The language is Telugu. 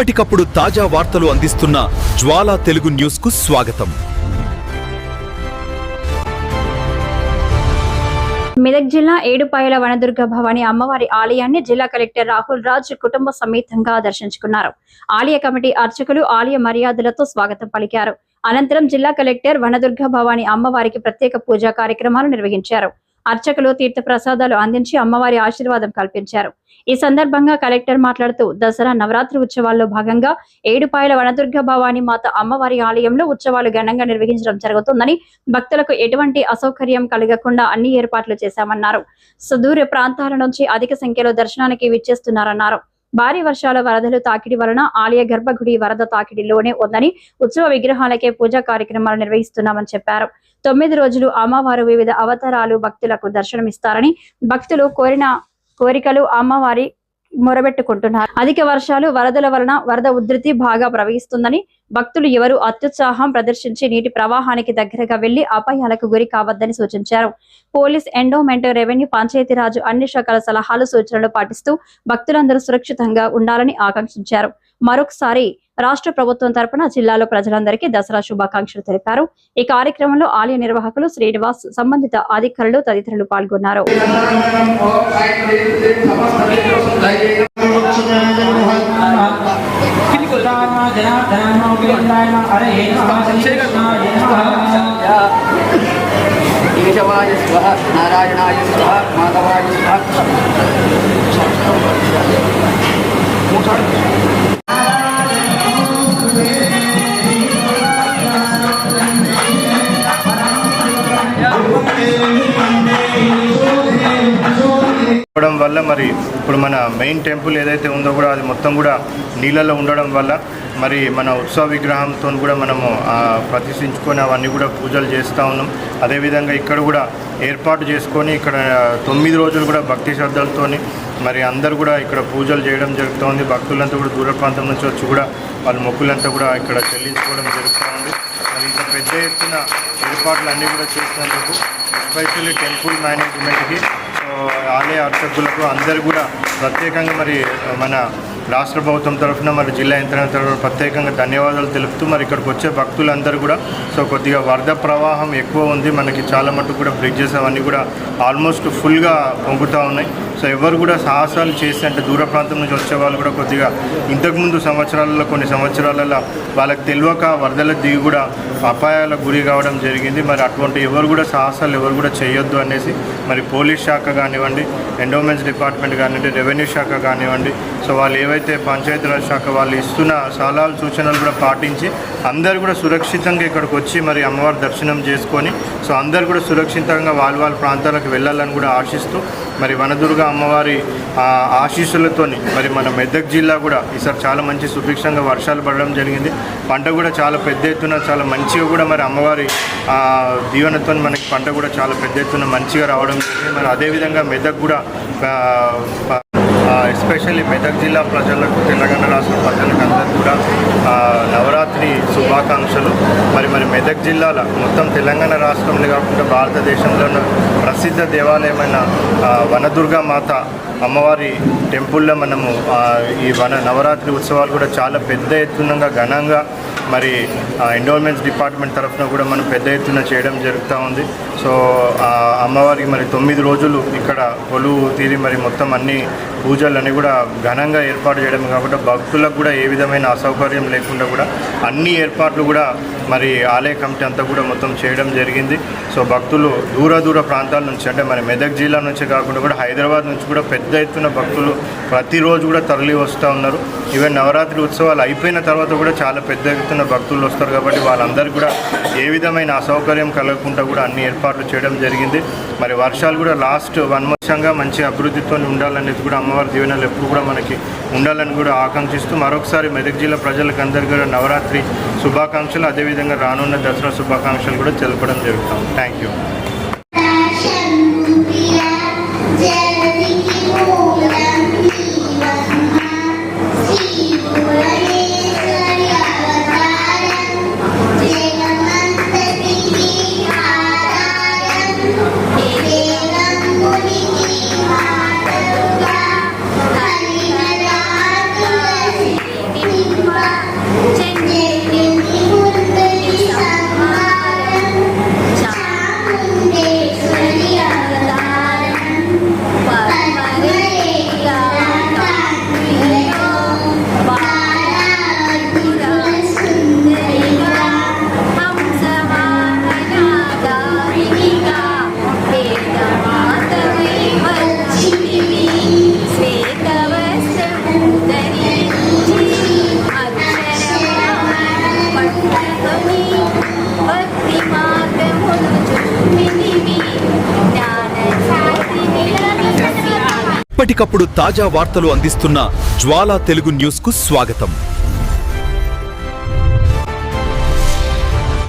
ఎప్పటికప్పుడు తాజా వార్తలు అందిస్తున్న జ్వాలా తెలుగు న్యూస్కు స్వాగతం. మెదక్ జిల్లా ఏడుపాయల వనదుర్గ భవాని అమ్మవారి ఆలయాన్ని జిల్లా కలెక్టర్ రాహుల్ రాజ్ కుటుంబ సమేతంగా దర్శించుకున్నారు. ఆలయ కమిటీ అర్చకులు ఆలయ మర్యాదలతో స్వాగతం పలికారు. అనంతరం జిల్లా కలెక్టర్ వనదుర్గ భవాని అమ్మవారికి ప్రత్యేక పూజా కార్యక్రమాలు నిర్వహించారు. అర్చకులు తీర్థ ప్రసాదాలు అందించి అమ్మవారి ఆశీర్వాదం కల్పించారు. ఈ సందర్భంగా కలెక్టర్ మాట్లాడుతూ దసరా నవరాత్రి ఉత్సవాల్లో భాగంగా ఏడుపాయల వనదుర్గ భవాని మాత అమ్మవారి ఆలయంలో ఉత్సవాలు ఘనంగా నిర్వహించడం జరుగుతుందని భక్తులకు ఎటువంటి అసౌకర్యం కలగకుండా అన్ని ఏర్పాట్లు చేశామన్నారు. సుదూర ప్రాంతాల నుంచి అధిక సంఖ్యలో దర్శనానికి విచ్చేస్తున్నారన్నారు. భారీ వర్షాల వరదలు తాకిడి వలన ఆలయ గర్భగుడి వరద తాకిడిలోనే ఉందని ఉత్సవ విగ్రహాలకే పూజా కార్యక్రమాలు నిర్వహిస్తున్నామని చెప్పారు. తొమ్మిది రోజులు అమ్మవారు వివిధ అవతారాలు భక్తులకు దర్శనమిస్తారని భక్తులు కోరిన కోరికలు అమ్మవారి మొరబెట్టుకుంటున్నారు. అధిక వర్షాలు వరదల వలన వరద ఉధృతి బాగా ప్రవహిస్తుందని భక్తులు ఎవరు అత్యుత్సాహం ప్రదర్శించి నీటి ప్రవాహానికి దగ్గరగా వెళ్ళి అపాయాలకు గురి కావద్దని సూచించారు. పోలీస్ ఎండోమెంట్ రెవెన్యూ పంచాయతీరాజు అన్ని శాఖల సలహాలు సూచనలు పాటిస్తూ భక్తులందరూ సురక్షితంగా ఉండాలని ఆకాంక్షించారు. మరొకసారి రాష్ట్ర ప్రభుత్వం తరపున జిల్లాలో ప్రజలందరికీ దసరా శుభాకాంక్షలు తెలిపారు ఈ కార్యక్రమంలో ఆలయ నిర్వాహకులు శ్రీనివాస్ సంబంధిత అధికారులు తదితరులు పాల్గొన్నారు కేశవాయ నారాయణాయ స్వ మాధవాయ స్వ చెప్పడం వల్ల మరి ఇప్పుడు మన మెయిన్ టెంపుల్ ఏదైతే ఉందో కూడా అది మొత్తం కూడా నీళ్ళలో ఉండడం వల్ల మరి మన ఉత్సవ విగ్రహంతో కూడా మనము ప్రతిష్ఠించుకొని అవన్నీ కూడా పూజలు చేస్తూ ఉన్నాం. అదేవిధంగా ఇక్కడ కూడా ఏర్పాటు చేసుకొని ఇక్కడ తొమ్మిది రోజులు కూడా భక్తి శ్రద్ధలతోని మరి అందరు కూడా ఇక్కడ పూజలు చేయడం జరుగుతోంది భక్తులంతా కూడా దూర ప్రాంతం నుంచి వచ్చి కూడా వాళ్ళ మొక్కులంతా కూడా ఇక్కడ చెల్లించుకోవడం జరుగుతుంది మరి ఇంత పెద్ద ఎత్తున ఏర్పాట్లు అన్నీ కూడా చేసినందుకు ఎస్పెషల్లీ టెంపుల్ మేనేజ్మెంట్కి ఆలయ అర్చకులకు అందరు కూడా ప్రత్యేకంగా మరి మన రాష్ట్ర ప్రభుత్వం తరఫున మరి జిల్లా యంత్రాంగం తరఫున ప్రత్యేకంగా ధన్యవాదాలు తెలుపుతూ మరి ఇక్కడికి వచ్చే భక్తులందరూ కూడా సో కొద్దిగా వరద ప్రవాహం ఎక్కువ ఉంది మనకి చాలా మటుకు కూడా బ్రిడ్జెస్ అవన్నీ కూడా ఆల్మోస్ట్ ఫుల్గా పొంగుతూ ఉన్నాయి. సో ఎవరు కూడా సాహసాలు చేసి అంటే దూర ప్రాంతం నుంచి వచ్చే వాళ్ళు కూడా కొద్దిగా ఇంతకుముందు సంవత్సరాలలో కొన్ని సంవత్సరాలలో వాళ్ళకి తెలియక వరదల దిగి కూడా అపాయాలకు గురి కావడం జరిగింది. మరి అటువంటి ఎవరు కూడా సాహసాలు ఎవరు కూడా చేయొద్దు అనేసి మరి పోలీస్ శాఖ కానివ్వండి ఎండోమెంట్స్ డిపార్ట్మెంట్ కానివ్వండి రెవెన్యూ శాఖ కానివ్వండి సో వాళ్ళు ఏవైతే పంచాయతీరాజ్ శాఖ వాళ్ళు ఇస్తున్న సలహాలు సూచనలు కూడా పాటించి అందరు కూడా సురక్షితంగా ఇక్కడికి వచ్చి మరి అమ్మవారి దర్శనం చేసుకొని సో అందరు కూడా సురక్షితంగా వాళ్ళ వాళ్ళ ప్రాంతాలకు వెళ్ళాలని కూడా ఆశిస్తూ మరి వనదుర్గ అమ్మవారి ఆశీస్సులతోని మరి మన మెదక్ జిల్లా కూడా ఈసారి చాలా మంచి సుభిక్షంగా వర్షాలు పడడం జరిగింది. పంట కూడా చాలా పెద్ద ఎత్తున చాలా మంచి మంచిగా కూడా మరి అమ్మవారి దీవెనతో మనకి పంట కూడా చాలా పెద్ద ఎత్తున మంచిగా రావడం జరిగింది. మరి అదేవిధంగా మెదక్ కూడా ఎస్పెషల్లీ మెదక్ జిల్లా ప్రజలకు తెలంగాణ రాష్ట్ర ప్రజలకు అందరూ కూడా నవరాత్రి శుభాకాంక్షలు. మరి మరి మెదక్ జిల్లాలో మొత్తం తెలంగాణ రాష్ట్రంలో కాకుండా భారతదేశంలో ప్రసిద్ధ దేవాలయమైన వనదుర్గా మాత అమ్మవారి టెంపుల్లో మనము ఈ వన నవరాత్రి ఉత్సవాలు కూడా చాలా పెద్ద ఎత్తునంగా ఘనంగా మరి ఎండోర్మెంట్స్ డిపార్ట్మెంట్ తరఫున కూడా మనం పెద్ద ఎత్తున చేయడం జరుగుతూ ఉంది. సో అమ్మవారికి మరి తొమ్మిది రోజులు ఇక్కడ కొలువు తీరి మరి మొత్తం అన్ని పూజలన్నీ కూడా ఘనంగా ఏర్పాటు చేయడం కాబట్టి భక్తులకు కూడా ఏ విధమైన అసౌకర్యం లేకుండా కూడా అన్ని ఏర్పాట్లు కూడా మరి ఆలయ కమిటీ అంతా కూడా మొత్తం చేయడం జరిగింది. సో భక్తులు దూర దూర ప్రాంతాల నుంచి అంటే మరి మెదక్ జిల్లా నుంచి కాకుండా కూడా హైదరాబాద్ నుంచి కూడా పెద్ద పెద్ద ఎత్తున భక్తులు ప్రతిరోజు కూడా తరలి వస్తూ ఉన్నారు. ఈవెన్ నవరాత్రి ఉత్సవాలు అయిపోయిన తర్వాత కూడా చాలా పెద్ద ఎత్తున భక్తులు వస్తారు కాబట్టి వాళ్ళందరూ కూడా ఏ విధమైన అసౌకర్యం కలగకుండా కూడా అన్ని ఏర్పాట్లు చేయడం జరిగింది. మరి వర్షాలు కూడా లాస్ట్ వన్ మంత్సంగా మంచి అభివృద్ధితో ఉండాలనేది కూడా అమ్మవారి దీవెనలు ఎప్పుడు కూడా మనకి ఉండాలని కూడా ఆకాంక్షిస్తూ మరొకసారి మెదక్ జిల్లా ప్రజలకు అందరికీ కూడా నవరాత్రి శుభాకాంక్షలు. అదేవిధంగా రానున్న దసరా శుభాకాంక్షలు కూడా తెలపడం జరుగుతాం థ్యాంక్ యూ ఎప్పటికప్పుడు తాజా వార్తలు అందిస్తున్న జ్వాలా తెలుగు న్యూస్కు స్వాగతం.